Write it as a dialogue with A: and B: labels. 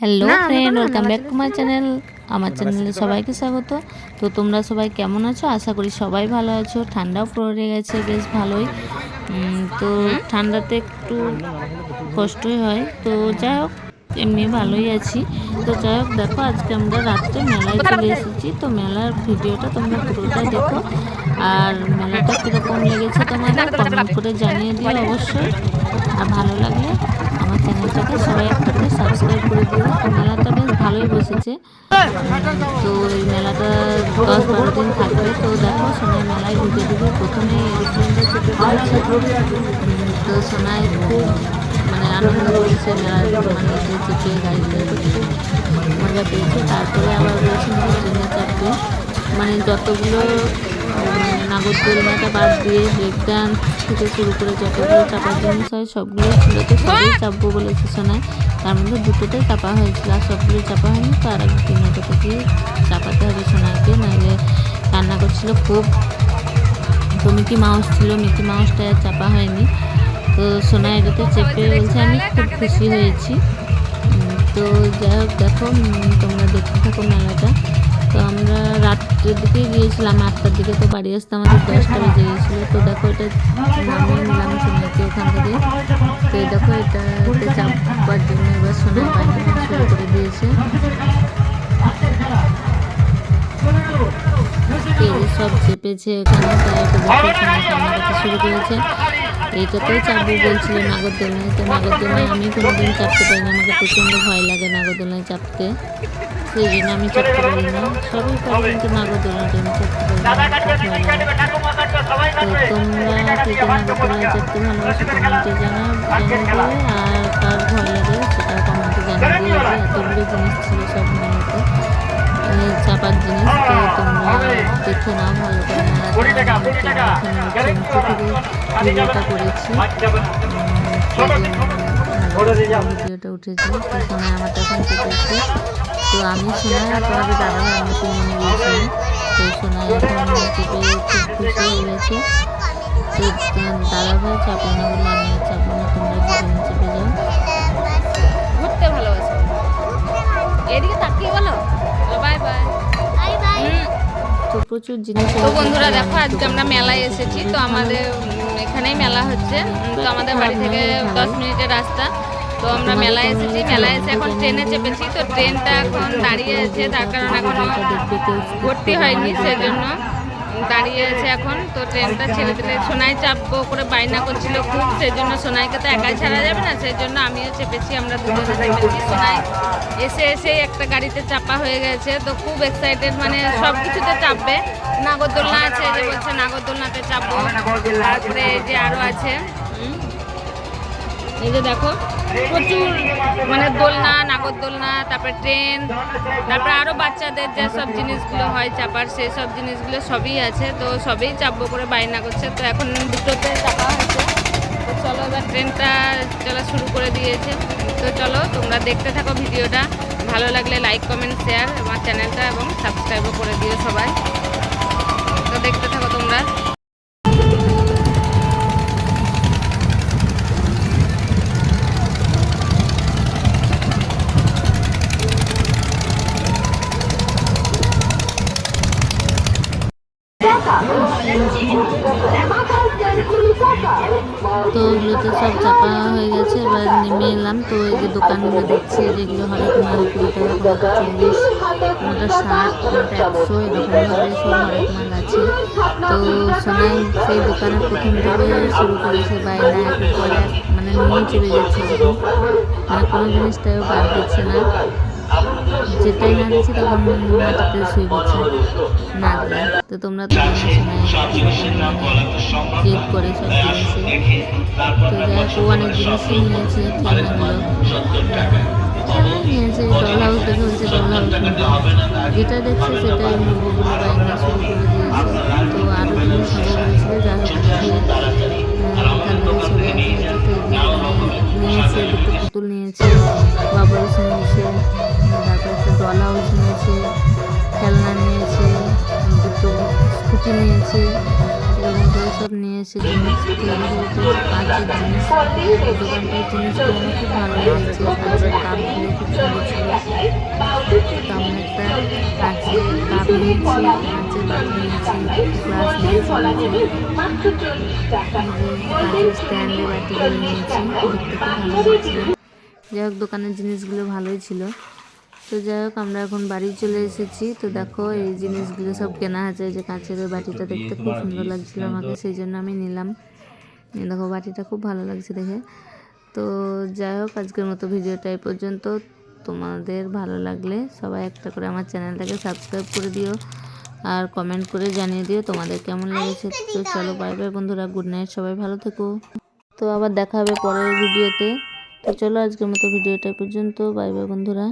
A: Hello friend welcome back to my channel আমার চ্যানেলে সবাইকে স্বাগত। তো তোমরা সবাই কেমন আছো? আশা করি সবাই ভালো আছো। ঠান্ডাও পড়ে গেছে বেশ ভালোই। তো ঠান্ডাতে একটু কষ্টই হয়। তো যাই হোক এমনি ভালোই আছি। তো যাই হোক দেখো আজকে আমরা রাত্রে মেলায় চলে এসেছি। তো মেলার ভিডিওটা তোমরা পুরোটা দেখো। আর মেলাটা কীরকম লেগেছে তোমাদের কমেন্ট করে জানিয়ে দিও অবশ্যই। আর ভালো লাগলে আমার চ্যানেলটাকে সবাই একটা করে সাবস্ক্রাইব করে দিও। মেলাটা বেশ ভালোই বসেছে। তো এই মেলাটা দশ বারো দিন থাকবে। তো দেখো, সোনাই মেলায় ঢুকে ঢুকে প্রথমে তো সোনাই খুব মানে আনন্দ করেছে মেলার মানে চেপে গাড়িতে মজা পেয়েছে। তারপরে আবার বলছেন ট্রেনে চাপবে। মানে যতগুলো মানে নাগরদোলনাটা বাদ দিয়ে ব্রেক ডান্স থেকে শুরু করে যতগুলো চাপার জিনিস হয় সবগুলো ছিল তো সবই চাপবো বলেছে সোনায় তার মধ্যে দুটোতে চাপা হয়েছিল, আর সবগুলো চাপা হয়নি তো আর একদিন ওটা থেকে চাপাতে হবে সোনাকে নাহলে রান্না করছিল খুব। তো মিকি মাউস ছিল, মিকি মাউসটা চাপা হয়নি। তো সোনা এটাতে চেপে বলছে, আমি খুব খুশি হয়েছি। তো যাই হোক, দেখো তোমরা দেখতে থাকো মেলাটা। তো আমরা রাত্রের দিকে গিয়েছিলাম, আটটার দিকে তো বাড়ি আসতে আমাদের দশটা বেজে গিয়েছিল। তো দেখো এটা নামিয়ে নিলাম সোনাকে ওখান থেকে? তো দেখো এটাতে চাপবার জন্য এবার সোনা শুরু করে দিয়েছে। সব চেপেছে ওখানে শুরু করেছে। এইটাতেও চাপবো বলছিল নাগরদোলনায় তো নাগরদোলনায় আমি কোনোদিন চাপতে পারি না আমাকে প্রচণ্ড ভয় লাগে নাগরদোলনায় চাপতে। সেই জন্য আমি চাপতে পারি না? সবই পারি কিন্তু নাগরদোলনাটা আমি চাপতে পারি না। তো তোমরা কে কে নাগরদোলনায় চাপতে ভালোবাসো কমেন্টে জানা জানিয়ে দেবে আর কার ভয় লাগে সেটা কমেন্টে যে এতগুলো জিনিস ছিল সব মেলাতে চাপার জিনিস তো তোমরা দেখে নাও ভালো করে। ভিডিওটা করেছি। ভিডিওটা উঠেছে। সময় আমার তখন চেপেছে তো আমি শোনাই আর তোমাদের দাদা ভাই মনে গিয়েছিলাম। তো শোনাই এখন চেপে খুব খুশি হয়ে গেছে। তো দাদা ভাই চাপে না বলে আমি আর চাপবো না তোমরা দুজনে চেপে যাও।
B: ঘুরতে ভালোবাসে। এদিকে তাকিয়ে বলো। বাই বাই
A: তো প্রচুর জিনিস
B: তো বন্ধুরা দেখো আজকে আমরা মেলায় এসেছি তো আমাদের এখানেই মেলা হচ্ছে। তো আমাদের বাড়ি থেকে দশ মিনিটের রাস্তা। তো আমরা মেলায় এসেছি, মেলায় এসে এখন ট্রেনে চেপেছি, তো ট্রেনটা এখন দাঁড়িয়ে আছে, তার কারণ এখনও
A: দেখবে কেউ
B: ভর্তি হয়নি, সেজন্য দাঁড়িয়ে আছে এখন, তো ট্রেনটা ছেড়ে দিলে। সোনাই চাপবো করে বায়না করছিল খুব, সেজন্য সোনাইকে তো একাই ছাড়া যাবে না সেই জন্য আমিও চেপেছি, আমরা দুজনে চেপেছি। সোনাই এসে এসে একটা গাড়িতে চাপা হয়ে গেছে, তো খুব এক্সাইটেড মানে সব কিছুতে চাপবে। নাগরদোলনা আছে যে বলছে নাগরদোলনাতে চাপবো। তারপরে যে আরও আছে। এই যে দেখো প্রচুর মানে দোলনা নাগরদোলনা তারপরে ট্রেন, তারপরে আরও বাচ্চাদের যেসব জিনিসগুলো হয়, চাপার সেই সব জিনিসগুলো সবই আছে, তো সবই চাপবো করে বায়না করছে। তো এখন দুটোতে চাপা হয়েছে। তো চলো এবার ট্রেনটা চলা শুরু করে দিয়েছে। তো চলো তোমরা দেখতে থাকো ভিডিওটা। ভালো লাগলে লাইক কমেন্ট শেয়ার আমার চ্যানেলটা এবং সাবস্ক্রাইবও করে দিও সবাই। তো দেখতে থাকো তোমরা।
A: তো এই যে দোকানগুলো দেখছি, যেগুলো হবে তোমার কুড়ি টাকা কোনোটা চল্লিশ কোনোটা ষাট কোনোটা একশো এরকমভাবে সব হরেক মাল আছে। তো সোনাই সেই দোকানের প্রথম থেকে শুরু করেছে বাইনা একের পর এক মানে নিয়ে চলে যাচ্ছে মানে কোনো জিনিসটাও বাদ দিচ্ছে না। যেটাই না দিচ্ছে তখন মাটিতে শুয়ে পড়ছে। না তো তোমরা তো চেক করে সব জিনিসে। তো যাই হোক অনেক জিনিসই নিয়েছে খেলনাগুলো। নিয়েছে ডল হাউস দেখে হচ্ছে ডল হাউস যেটা দেখছে সেটাই বাইনা শুরু করে দিয়েছে। তো আরও জিনিস হবে বলেছিল যা হোক নিয়েছে দুটো পুতুল নিয়েছে বাবলস নিয়েছে। তারপর ডল হাউস নিয়েছে খেলনা নিয়েছে, দুটো স্কুটি নিয়েছে, এরকম করে সব নিয়েছে। জিনিস তৈরি করতে কাঁচের জিনিস দোকানটায় জিনিসগুলো আমার খুব ভালো লেগেছে কাঁচের কাপগুলো খুব সুন্দর ছিল তেমন একটা কাঁচের কাপ নিয়েছি কাঁচের কাপ নিয়েছি গ্লাস নিয়েছি স্ট্যান্ডে বাটিগুলো নিয়েছি দেখতে খুব ভালো লেগেছিলো যাই হোক, দোকানের জিনিসগুলো ভালোই ছিল। তো যাই হোক আমরা এখন বাড়ি চলে এসেছি। তো দেখো এই জিনিসগুলো সব কেনা আছে যে কাঁচের ওই বাটিটা দেখতে খুব সুন্দর লাগছিল আমাকে সেই জন্য আমি নিলাম। এই দেখো বাটিটা খুব ভালো লাগছে দেখে। তো যাই হোক আজকের মতো ভিডিওটা এই পর্যন্ত। তোমাদের ভালো লাগলে সবাই একটা করে আমার চ্যানেলটাকে সাবস্ক্রাইব করে দিও আর কমেন্ট করে জানিয়ে দিও তোমাদের কেমন লেগেছে। তো চলো বাই বাই বন্ধুরা গুড নাইট সবাই ভালো থেকো। তো আবার দেখা হবে পরের ভিডিওতে। তো চলো আজকের মতো ভিডিওটা পর্যন্ত। বাই বাই বন্ধুরা।